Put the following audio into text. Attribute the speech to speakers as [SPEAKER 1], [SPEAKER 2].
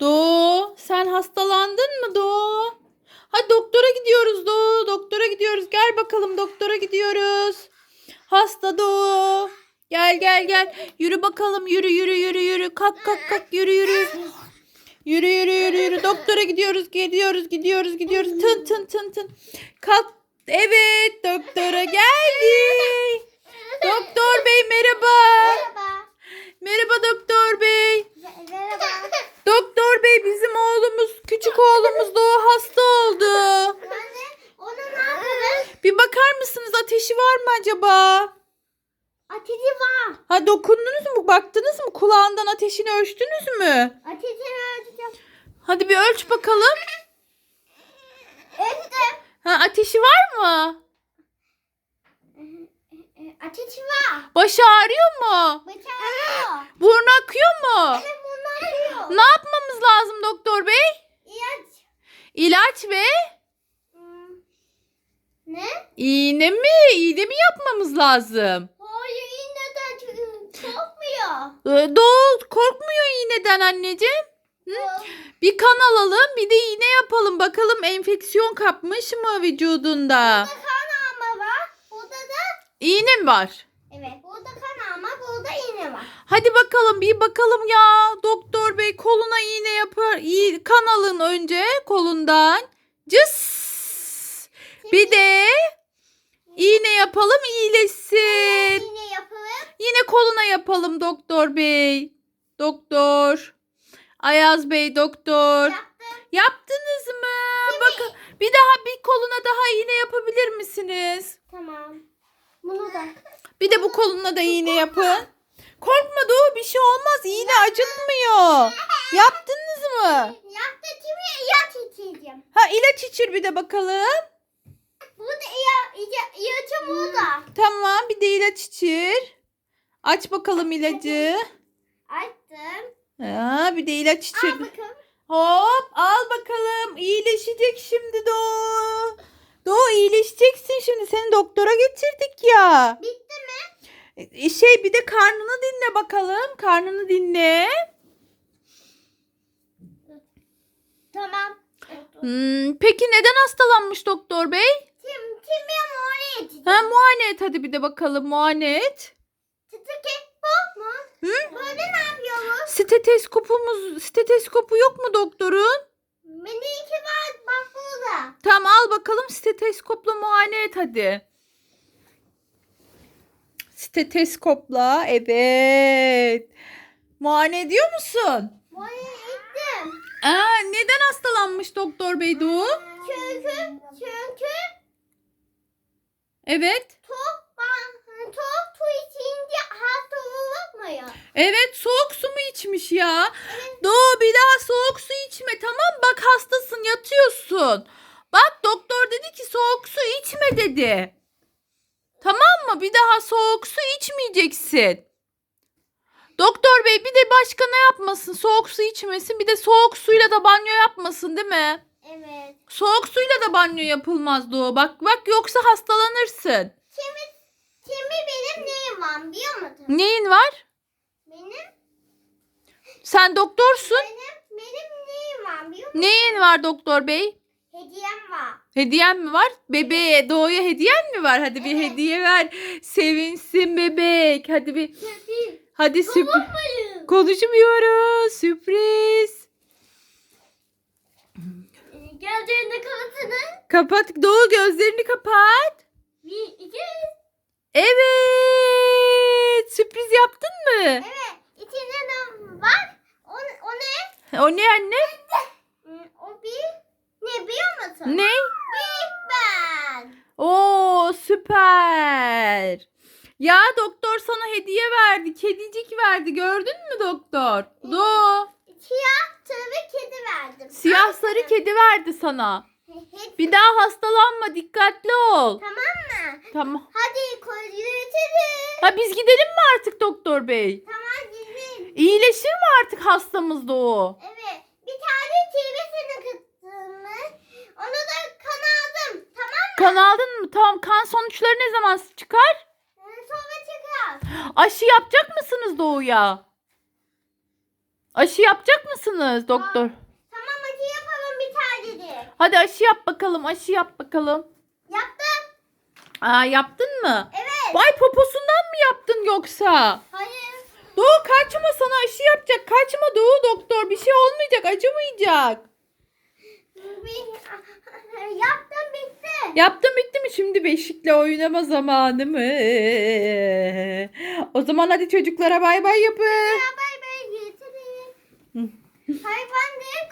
[SPEAKER 1] Doğu sen hastalandın mı Doğu? Hadi doktora gidiyoruz Doğu. Doktora gidiyoruz. Gel bakalım doktora gidiyoruz. Hasta Doğu. Gel gel gel. Yürü bakalım yürü yürü yürü yürü. Kalk kalk kalk yürü yürü. Yürü yürü yürü yürü. Doktora gidiyoruz gidiyoruz gidiyoruz gidiyoruz. Tın tın tın tın. Kalk. Evet doktora geldi. Doktor bey merhaba.
[SPEAKER 2] Merhaba.
[SPEAKER 1] Merhaba doktor bey.
[SPEAKER 2] Merhaba.
[SPEAKER 1] Doktor bey bizim oğlumuz, küçük oğlumuz Doğu hasta oldu.
[SPEAKER 2] Anne, ona ne yapalım?
[SPEAKER 1] Bir bakar mısınız ateşi var mı acaba?
[SPEAKER 2] Ateşi var.
[SPEAKER 1] Ha dokundunuz mu? Baktınız mı? Kulağından ateşini ölçtünüz mü?
[SPEAKER 2] Ateşini ölçeceğim.
[SPEAKER 1] Hadi bir ölç bakalım.
[SPEAKER 2] Ölçtüm.
[SPEAKER 1] Ha ateşi var mı?
[SPEAKER 2] Ateşi var.
[SPEAKER 1] Başı ağrıyor mu?
[SPEAKER 2] Bıçağı.
[SPEAKER 1] Burnu akıyor mu?
[SPEAKER 2] Evet bunlar yiyor.
[SPEAKER 1] Ne yapmamız lazım doktor bey?
[SPEAKER 2] İlaç.
[SPEAKER 1] Ve.
[SPEAKER 2] Ne?
[SPEAKER 1] iğne mi? İğne mi yapmamız lazım?
[SPEAKER 2] Hayır iğneden korkmuyor.
[SPEAKER 1] Ee, Doğu korkmuyor iğneden anneciğim. Bir kan alalım bir de iğne yapalım bakalım enfeksiyon kapmış mı vücudunda?
[SPEAKER 2] Burada kan alma var. Burada da
[SPEAKER 1] İğne mi var?
[SPEAKER 2] evet burada burada iğne var.
[SPEAKER 1] Hadi bakalım bir bakalım ya doktor bey koluna iğne yapar. İyi, kan alın önce kolundan. Cıs. Bir de iğne yapalım iyileşsin.
[SPEAKER 2] İğne yapalım.
[SPEAKER 1] Yine koluna yapalım doktor bey. Doktor. Ayaz bey doktor.
[SPEAKER 2] Yaptım.
[SPEAKER 1] Yaptınız mı? Bakın bir daha bir koluna daha iğne yapabilir misiniz?
[SPEAKER 2] Tamam. Bunu da.
[SPEAKER 1] Bir de bu koluna da iğne yapın. Korkma Doğu bir şey olmaz. İğne acıtmıyor. Yaptınız mı?
[SPEAKER 2] Yaptı kimi ilaç içeceğim.
[SPEAKER 1] Ha ilaç içir bir de bakalım.
[SPEAKER 2] Burada ila, ila, ilacım burada.
[SPEAKER 1] Tamam bir de ilaç içir. Aç bakalım ilacı.
[SPEAKER 2] Açtım.
[SPEAKER 1] Ha, bir de ilaç
[SPEAKER 2] Al
[SPEAKER 1] içir.
[SPEAKER 2] bakalım.
[SPEAKER 1] Hop al bakalım. İyileşecek şimdi Doğu. Doğu iyileşeceksin şimdi. Seni doktora getirdik ya.
[SPEAKER 2] Bitti
[SPEAKER 1] Şey bir de karnını dinle bakalım. Karnını dinle.
[SPEAKER 2] Tamam.
[SPEAKER 1] Hmm, peki neden hastalanmış doktor bey?
[SPEAKER 2] Tim, Tim'e muayene edeceğim.
[SPEAKER 1] Ha muayene et hadi bir de bakalım muayene et.
[SPEAKER 2] Bu mu?
[SPEAKER 1] Hı?
[SPEAKER 2] Böyle ne yapıyoruz?
[SPEAKER 1] Steteskopumuz, steteskopu yok mu doktorun?
[SPEAKER 2] Benimki var bak burada.
[SPEAKER 1] Tamam al bakalım steteskopla muayene et hadi. Steteskopla evet. Muayene ediyor musun?
[SPEAKER 2] Muayene ettim.
[SPEAKER 1] Aa, neden hastalanmış doktor bey Doğu?
[SPEAKER 2] Çünkü, çünkü
[SPEAKER 1] Evet.
[SPEAKER 2] tok, ben, tok su içince hasta olmuyor.
[SPEAKER 1] Evet soğuk su mu içmiş ya? Doğu bir daha soğuk su içme tamam bak hastasın yatıyorsun. Bak doktor dedi ki soğuk su içme dedi. Tamam mı? Bir daha soğuk su içmeyeceksin. Doktor bey bir de başka ne yapmasın? Soğuk su içmesin bir de soğuk suyla da banyo yapmasın değil mi?
[SPEAKER 2] Evet.
[SPEAKER 1] Soğuk suyla da banyo yapılmaz Doğu. Bak bak yoksa hastalanırsın.
[SPEAKER 2] Kimi, kimi benim neyim var biliyor musun?
[SPEAKER 1] Neyin var?
[SPEAKER 2] Benim,
[SPEAKER 1] Sen doktorsun.
[SPEAKER 2] benim, benim neyim var biliyor musun?
[SPEAKER 1] Neyin var doktor bey?
[SPEAKER 2] Hediyem var.
[SPEAKER 1] Hediyen mi var? Bebeğe, Doğu'ya hediyen mi var? Hadi bir
[SPEAKER 2] Evet.
[SPEAKER 1] hediye ver. Sevinsin bebek. Hadi bir hadi sürpriz.
[SPEAKER 2] Babamlayım.
[SPEAKER 1] Konuşmuyoruz. Sürpriz.
[SPEAKER 2] Gözlerini kapatın.
[SPEAKER 1] Kapat. Doğu gözlerini kapat.
[SPEAKER 2] Bir, iki,
[SPEAKER 1] Evet. Sürpriz yaptın mı?
[SPEAKER 2] evet. İçinde ne var? O, o ne?
[SPEAKER 1] O ne anne?
[SPEAKER 2] Hmm, O bir, ne biliyor musun?
[SPEAKER 1] Ne?
[SPEAKER 2] Big Ben.
[SPEAKER 1] Oo süper. Ya doktor sana hediye verdi. Kedicik verdi. Gördün mü doktor? Doğu.
[SPEAKER 2] Siyah sarı kedi verdim.
[SPEAKER 1] Siyah sarı kedi verdi sana. Bir daha hastalanma. Dikkatli ol.
[SPEAKER 2] Tamam mı?
[SPEAKER 1] Tamam.
[SPEAKER 2] Hadi koyuyoruz.
[SPEAKER 1] Ha biz gidelim mi artık doktor bey?
[SPEAKER 2] Tamam gidelim.
[SPEAKER 1] İyileşir mi artık hastamız da o?
[SPEAKER 2] Evet. Bir tane çevresini kıttığımız. Onu da kan aldım. Tamam mı?
[SPEAKER 1] Kan aldın mı? Tamam kan sonuçları ne zaman çıkar?
[SPEAKER 2] Ee, Sonra çıkar.
[SPEAKER 1] Aşı yapacak mısınız Doğu'ya? Aşı yapacak mısınız doktor?
[SPEAKER 2] Tamam hadi yapalım bir tane de.
[SPEAKER 1] Hadi aşı yap bakalım. Aşı yap bakalım.
[SPEAKER 2] Yaptım.
[SPEAKER 1] Aa yaptın mı?
[SPEAKER 2] Evet.
[SPEAKER 1] Vay poposundan mı yaptın yoksa?
[SPEAKER 2] Hayır.
[SPEAKER 1] Doğu kaçma sana aşı yapacak. Kaçma Doğu doktor. Bir şey olmayacak. Acımayacak.
[SPEAKER 2] Yaptım bitti.
[SPEAKER 1] Yaptım bitti mi? Şimdi beşikle oynama zamanı mı? O zaman hadi çocuklara bay bay yapın.
[SPEAKER 2] Ya bay bay getirin. Hayvan değil